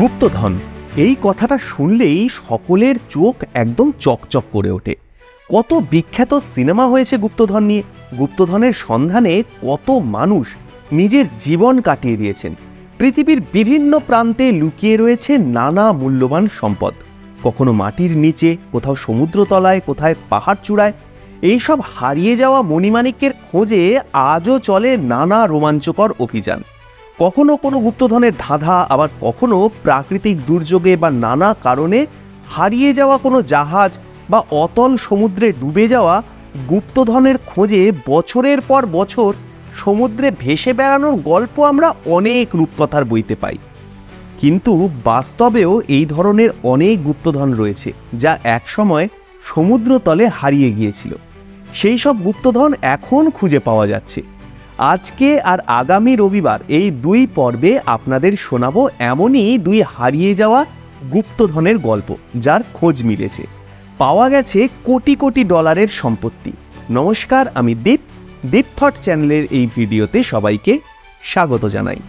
গুপ্তধন, এই কথাটা শুনলেই সকলের চোখ একদম চকচক করে ওঠে। কত বিখ্যাত সিনেমা হয়েছে গুপ্তধন নিয়ে। গুপ্তধনের সন্ধানে কত মানুষ নিজের জীবন কাটিয়ে দিয়েছেন। পৃথিবীর বিভিন্ন প্রান্তে লুকিয়ে রয়েছে নানা মূল্যবান সম্পদ। কখনো মাটির নিচে, কোথাও সমুদ্রতলায়, কোথায় পাহাড় চূড়ায় এইসব হারিয়ে যাওয়া মণিমাণিক্যের খোঁজে আজও চলে নানা রোমাঞ্চকর অভিযান। কখনো কোনো গুপ্তধনের ধাঁধা, আবার কখনো প্রাকৃতিক দুর্যোগে বা নানা কারণে হারিয়ে যাওয়া কোনো জাহাজ বা অতল সমুদ্রে ডুবে যাওয়া গুপ্তধনের খোঁজে বছরের পর বছর সমুদ্রে ভেসে বেড়ানোর গল্প আমরা অনেক রূপকথার বইতে পাই। কিন্তু বাস্তবেও এই ধরনের অনেক গুপ্তধন রয়েছে, যা একসময় সমুদ্রতলে হারিয়ে গিয়েছিল। সেই সব গুপ্তধন এখন খুঁজে পাওয়া যাচ্ছে। আজকে আর আগামী রবিবার এই দুই পর্বে আপনাদের শোনাবো এমনই দুই হারিয়ে যাওয়া গুপ্তধনের গল্প, যার খোঁজ মিলেছে। পাওয়া গেছে কোটি কোটি ডলারের সম্পত্তি। নমস্কার, আমি দীপ দীপ থট চ্যানেলের এই ভিডিওতে সবাইকে স্বাগত জানাই।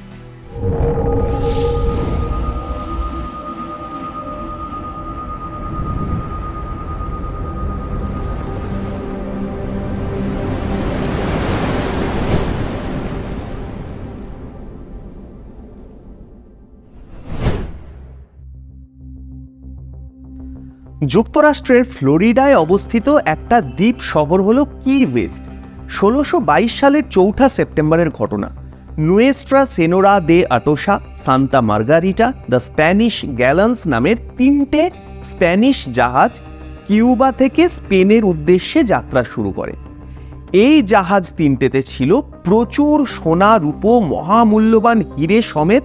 যুক্তরাষ্ট্রের ফ্লোরিডায় অবস্থিত একটা দ্বীপ শহর হলো কি ওয়েস্ট। ষোলোশো সালের চৌঠা সেপ্টেম্বরের ঘটনা। Nuestra Senora de Atocha, Santa Margarita, the Spanish galleons নামের তিনটে স্প্যানিশ জাহাজ কিউবা থেকে স্পেনের উদ্দেশ্যে যাত্রা শুরু করে। এই জাহাজ তিনটেতে ছিল প্রচুর সোনা, রূপো, মহামূল্যবান হিরে সমেত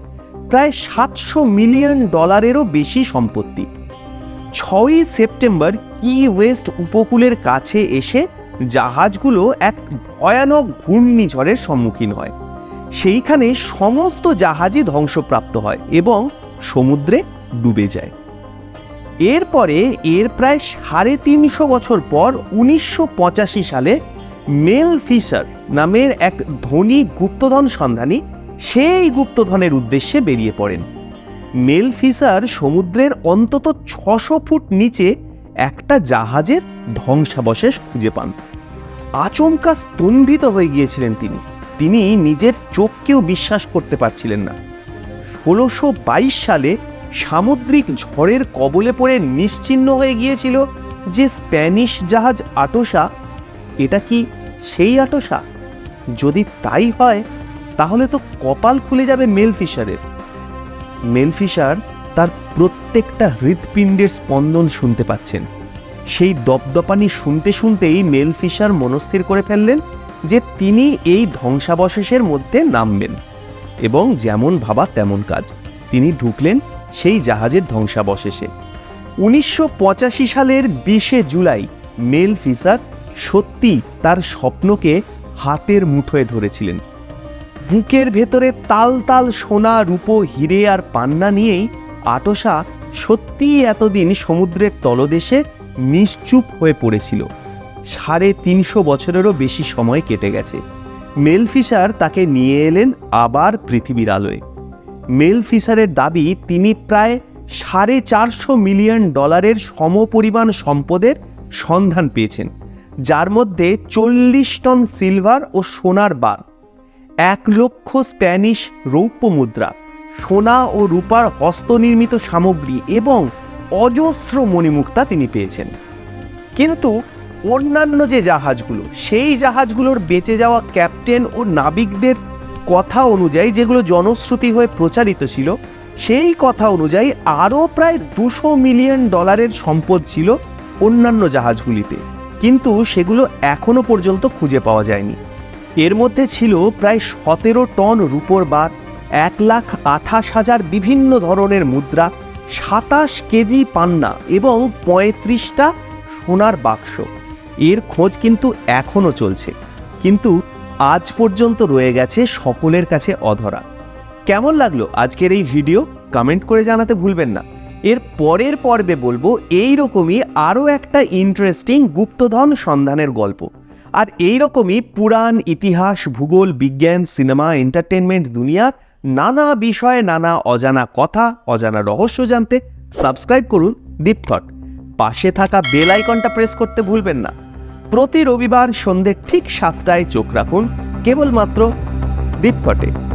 প্রায় সাতশো মিলিয়ন ডলারেরও বেশি সম্পত্তি। ছয়ই সেপ্টেম্বর কি ওয়েস্ট উপকূলের কাছে এসে জাহাজগুলো এক ভয়ানক ঘূর্ণিঝড়ের সম্মুখীন হয়। সেইখানে সমস্ত জাহাজই ধ্বংসপ্রাপ্ত হয় এবং সমুদ্রে ডুবে যায়। এরপরে এর প্রায় সাড়ে তিনশো বছর পর উনিশশো পঁচাশি সালে মেল ফিশার নামের এক ধনী গুপ্তধন সন্ধানী সেই গুপ্তধনের উদ্দেশ্যে বেরিয়ে পড়েন। মেল ফিসার সমুদ্রের অন্তত ছশো ফুট নিচে একটা জাহাজের ধ্বংসাবশেষ খুঁজে পান। আচমকা স্তম্ভিত হয়ে গিয়েছিলেন তিনি। তিনি নিজের চোখকেও বিশ্বাস করতে পারছিলেন না। ষোলোশো বাইশ সালে সামুদ্রিক ঝড়ের কবলে পড়ে নিশ্চিহ্ন হয়ে গিয়েছিল যে স্প্যানিশ জাহাজ আটোসা। এটা কি সেই আটোসা? যদি তাই হয়, তাহলে তো কপাল খুলে যাবে মেল ফিশারের মেলফিশার তার প্রত্যেকটা হৃৎপিণ্ডের স্পন্দন শুনতে পাচ্ছেন। সেই দপদপানি শুনতে শুনতেই মেলফিশার মনস্থির করে ফেললেন যে তিনি এই ধ্বংসাবশেষের মধ্যে নামবেন এবং যেমন ভাবা তেমন কাজ। তিনি ঢুকলেন সেই জাহাজের ধ্বংসাবশেষে। উনিশশো পঁচাশি সালের বিশে জুলাই মেল ফিসার সত্যি তার স্বপ্নকে হাতের মুঠোয় ধরেছিলেন। বুকের ভেতরে তাল তাল সোনা, রূপো, হিরে আর পান্না নিয়েই আটসা সত্যিই এতদিন সমুদ্রের তলদেশে নিশ্চুপ হয়ে পড়েছিল। সাড়ে তিনশো বছরেরও বেশি সময় কেটে গেছে। মেলফিশার তাকে নিয়ে এলেন আবার পৃথিবীর আলোয়। মেলফিশারের দাবি, তিনি প্রায় সাড়ে চারশো মিলিয়ন ডলারের সমপরিমাণ সম্পদের সন্ধান পেয়েছেন, যার মধ্যে চল্লিশ টন সিলভার ও সোনার বার। এক লক্ষ স্প্যানিশ রৌপ্য মুদ্রা সোনা ও রূপার হস্তনির্মিত সামগ্রী এবং অজস্র মণিমুক্তা তিনি পেয়েছেন। কিন্তু অন্যান্য যে জাহাজগুলো, সেই জাহাজগুলোর বেঁচে যাওয়া ক্যাপ্টেন ও নাবিকদের কথা অনুযায়ী যেগুলো জনশ্রুতি হয়ে প্রচারিত ছিল, সেই কথা অনুযায়ী আরও প্রায় দুশো মিলিয়ন ডলারের সম্পদ ছিল অন্যান্য জাহাজগুলিতে। কিন্তু সেগুলো এখনও পর্যন্ত খুঁজে পাওয়া যায়নি। এর মধ্যে ছিল প্রায় সতেরো টন রূপোর বাদ, এক লাখ আঠাশ হাজার বিভিন্ন ধরনের মুদ্রা, সাতাশ কেজি পান্না এবং পঁয়ত্রিশটা সোনার বাক্স। এর খোঁজ কিন্তু এখনও চলছে। কিন্তু আজ পর্যন্ত রয়ে গেছে সকলের কাছে অধরা। কেমন লাগল আজকের এই ভিডিও? কমেন্ট করে জানাতে ভুলবেন না। এর পরের পর্বে বলব এই রকমই আরও একটা ইন্টারেস্টিং গুপ্তধন সন্ধানের গল্প। আর এই রকমই পুরাণ, ইতিহাস, ভূগোল, বিজ্ঞান, সিনেমা, এন্টারটেনমেন্ট দুনিয়ার নানা বিষয়ে নানা অজানা কথা, অজানা রহস্য জানতে সাবস্ক্রাইব করুন দীপথট। পাশে থাকা বেল আইকনটা প্রেস করতে ভুলবেন না। প্রতি রবিবার সন্ধ্যে ঠিক সাতটায় চোখ রাখুন, কেবলমাত্র দীপথটে।